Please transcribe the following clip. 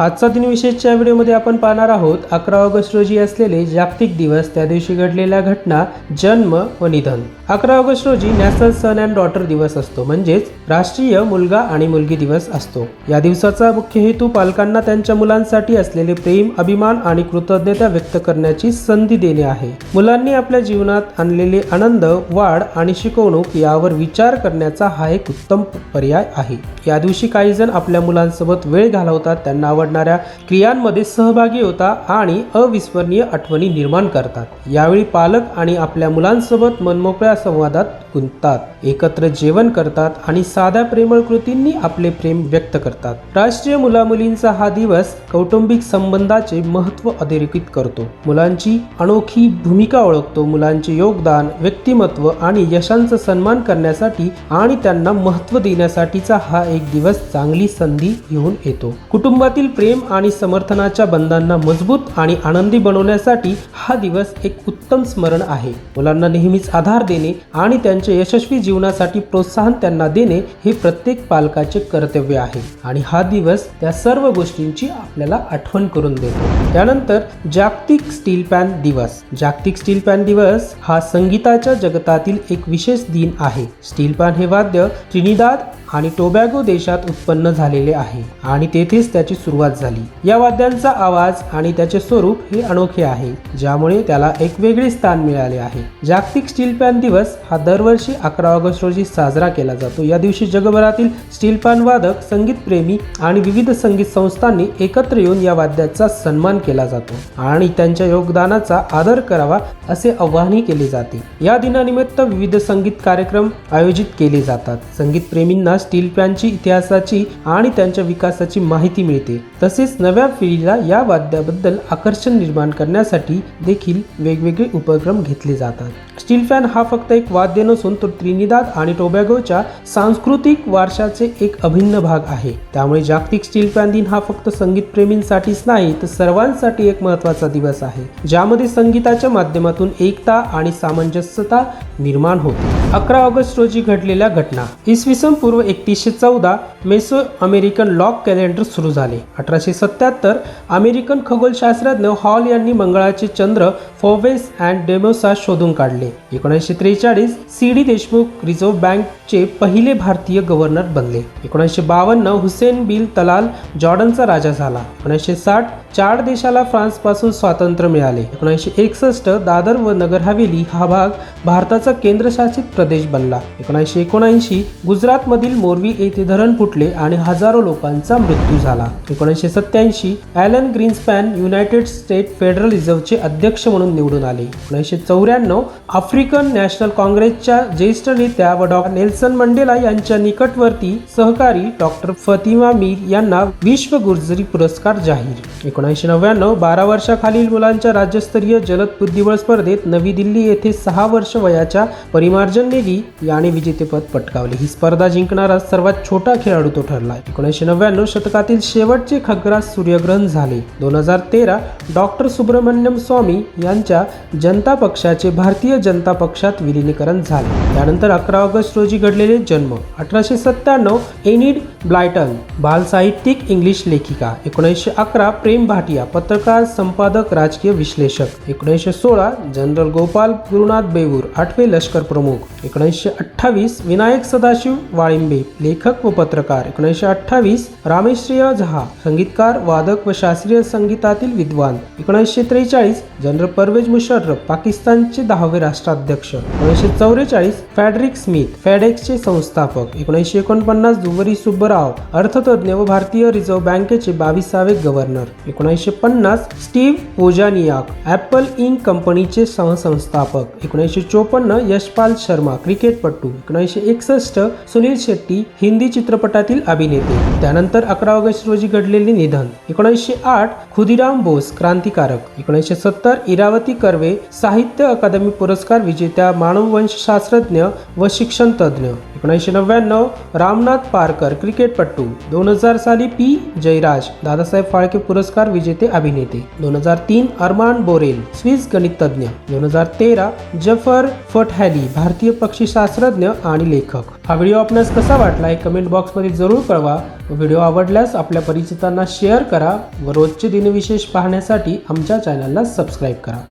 आजचा दिनविशेषच्या व्हिडिओमध्ये आपण पाहणार आहोत अकरा ऑगस्ट रोजी असलेले जागतिक दिवस त्या दिवशी घडलेल्या घटना जन्म व निधन. अकरा ऑगस्ट रोजी नॅशनल सन अँड डॉटर दिवस असतो म्हणजेच राष्ट्रीय मुलगा आणि मुलगी दिवस असतो. या दिवसाचा मुख्य हेतू पालकांना त्यांच्या मुलांसाठी असलेले प्रेम अभिमान आणि कृतज्ञता व्यक्त करण्याची संधी देणे आहे. मुलांनी आपल्या जीवनात आणलेले आनंद वाढ आणि शिकवणूक यावर विचार करण्याचा हा एक उत्तम पर्याय आहे. या दिवशी काही जण आपल्या मुलांसोबत वेळ घालवतात त्यांना आवडणाऱ्या क्रियांमध्ये सहभागी होतात आणि अविस्मरणीय आठवणी निर्माण करतात. यावेळी पालक आणि आपल्या मुलांसोबत मनमोकळ्या संवादात गुंततात. एकत्र जेवण करतात आणि साध्या प्रेमळ कृतींनी आपले प्रेम व्यक्त करतात. राष्ट्रीय मुलामुलींचा हा दिवस कौटुंबिक संबंधाचे महत्त्व अधोरेखित करतो. मुलांची अनोखी भूमिका ओळखतो. मुलांचे योगदान व्यक्तिमत्व आणि यशांचा सन्मान करण्यासाठी आणि त्यांना महत्त्व देण्यासाठीचा हा एक दिवस चांगली संधी घेऊन येतो. कुटुंबातील प्रेम आणि समर्थनाच्या बंधांना मजबूत आणि आनंदी बनवण्यासाठी हा दिवस एक उत्तम स्मरण आहे. मुलांना नेहमीच आधार देणे आणि त्यांच्या यशस्वी जीवनासाठी प्रोत्साहन त्यांना देणे हे प्रत्येक पालकाचे कर्तव्य आहे आणि हा दिवस त्या सर्व गोष्टींची आपल्याला आठवण करून देतो. त्यानंतर जागतिक स्टील पॅन दिवस. जागतिक स्टील पॅन दिवस हा संगीताच्या जगतातील एक विशेष दिन आहे. स्टील पॅन हे वाद्य ट्रिनिदाद आणि टोबॅगो देशात उत्पन्न झालेले आहे आणि तेथेच त्याची सुरुवात झाली. या वाद्यांचा आवाज आणि त्याचे स्वरूप हे अनोखे आहे ज्यामुळे त्याला एक वेगळे स्थान मिळाले आहे. जागतिक स्टील पॅन दिवस हा दरवर्षी अकरा ऑगस्ट रोजी साजरा केला जातो. या दिवशी जगभरातील स्टील पॅन वादक संगीत प्रेमी आणि विविध संगीत संस्थांनी एकत्र येऊन या वाद्याचा सन्मान केला जातो आणि त्यांच्या योगदानाचा आदर करावा असे आवाहनही केले जाते. या दिनानिमित्त विविध संगीत कार्यक्रम आयोजित केले जातात. संगीत प्रेमींना स्टील पॅनची इतिहासाची आणि त्यांच्या विकासाची माहिती मिळते. तसेच नव्या पिढीला या वाद्याबद्दल आकर्षण निर्माण करण्यासाठी देखील वेगवेगळे उपक्रम घेतले जातात. स्टील फॅन हा फक्त एक वाद्य नसून तो त्रिनिदाद आणि टोबॅगोच्या सांस्कृतिक वारशाचे एक अभिन्न भाग आहे. त्यामुळे जागतिक स्टील फॅन दिन हा फक्त संगीतप्रेमींसाठीच नाही तर सर्वांसाठी एक महत्त्वाचा दिवस आहे ज्यामध्ये संगीताच्या माध्यमातून एकता आणि सामंजस्यता निर्माण होते. अकरा ऑगस्ट रोजी घडलेल्या घटना. इसवी सन पूर्व एकतीसशे चौदा मेसो अमेरिकन लॉक कॅलेंडर सुरू झाले. अठराशे सत्याहत्तर अमेरिकन खगोलशास्त्रज्ञ हॉल यांनी मंगळाचे चंद्र फोवेस अँड डेमोसा शोधून काढले. एकोणीसशे त्रेचाळीस सी डी देशमुख रिझर्व्ह बँकचे पहिले भारतीय गव्हर्नर बनले. एकोणीसशे बावन्न हुसेन बिल तलाल जॉर्डनचा राजा झाला. एकोणीसशे साठ चार देशाला फ्रान्सपासून स्वातंत्र्य मिळाले. एकोणीसशे एकसष्ट दादर व नगर हवेली हा भाग भारताचा केंद्रशासित प्रदेश बनला. एकोणीसशे एकोणऐंशी गुजरातमधील मोरवी येथे धरण फुटले आणि हजारो लोकांचा मृत्यू झाला. एकोणीसशे सत्याऐंशी Alan Greenspan United State Federal रिझर्व्हचे अध्यक्ष म्हणून निवडून आले. एकोणीसशे चौऱ्याण्णव आफ्रिकन नॅशनल काँग्रेसच्या ज्येष्ठ नेत्या व डॉ. नेल्सन मंडेला यांच्या निकटवर्ती सहकारी डॉक्टर फतिमा मीर यांना विश्व गुर्जरी पुरस्कार जाहीर. एकोणीसशे नव्याण्णव बारा वर्षाखालील मुलांच्या राज्यस्तरीय जलद बुद्धिबळ स्पर्धेत नवी दिल्ली येथे सहा वर्ष वयाच्या परिमार्जन नेगी याने विजेतेपद पटकावले. ही स्पर्धा जिंकणारा सर्वात छोटा खेळाडू तो ठरला एकोणीसशे नव्याण्णव शतकातील शेवटचे खग्रास सूर्यग्रहण झाले. दोन हजार तेरा डॉक्टर सुब्रमण्यम स्वामी यांच्या जनता पक्षाचे भारतीय जनता पक्षात विलीनीकरण झाले. त्यानंतर अकरा ऑगस्ट रोजी घडलेले जन्म. अठराशे सत्त्याण्णव एनिड ब्लायटन बालसाहित्यिक इंग्लिश लेखिका. एकोणीसशे अकरा प्रेम भाटिया पत्रकार संपादक राजकीय विश्लेषक. एकोणीसशे सोळा जनरल गोपाल गुरुनाथ बेवूर आठवे लष्कर प्रमुख. एकोणीसशे अठ्ठावीस विनायक सदाशिव वाळिंबे लेखक व पत्रकार. एकोणीसशे अठ्ठावीस रामेश्रिय झहा संगीतकार वादक व शास्त्रीय संगीतातील विद्वान. एकोणीसशे त्रेचाळीस जनरल परवेज मुशर्रफ पाकिस्तानचे दहावे राष्ट्राध्यक्ष. एकोणीसशे चौवेचाळीस फॅड्रिक स्मिथ फॅडेक्सचे संस्थापक. एकोणीसशे एकोणपन्नास दुवरी सुब्बराव अर्थतज्ञ व भारतीय रिझर्व्ह बँकेचे बावीसावे गव्हर्नर. एकोणीसशे पन्नास स्टीव्ह पोजानियाक ॲपल इंक कंपनीचे सहसंस्थापक एकोणीसशे चोपन्न यशपाल शर्मा क्रिकेटपटू. एकोणीसशे एकसष्ट सुनील शेट्टी हिंदी चित्रपटातील अभिनेते. त्यानंतर अकरा ऑगस्ट रोजी घडलेले निधन. एकोणीसशे आठ खुदिराम बोस क्रांतिकारक. एकोणीसशे सत्तर इरावती कर्वे साहित्य अकादमी पुरस्कार विजेत्या मानववंशशास्त्रज्ञ व शिक्षण तज्ज्ञ एकोणीसशे नव्याण्णव रामनाथ पारकर क्रिकेटपटू. दोन हजार साली पी. जयराज दादासाहेब फाळके पुरस्कार विजेते अभिनेते. दोन हजार तीन अरमान बोरेल स्विस गणितज्ञ. दोन हजार तेरा जफर फटहॅली भारतीय पक्षीशास्त्रज्ञ आणि लेखक. हा व्हिडिओ आपल्यास कसा वाटला हे कमेंट बॉक्समध्ये जरूर कळवा. व्हिडिओ आवडल्यास आपल्या परिचितांना शेअर करा व रोजचे दिनविशेष पाहण्यासाठी आमच्या चॅनलला सबस्क्राईब करा.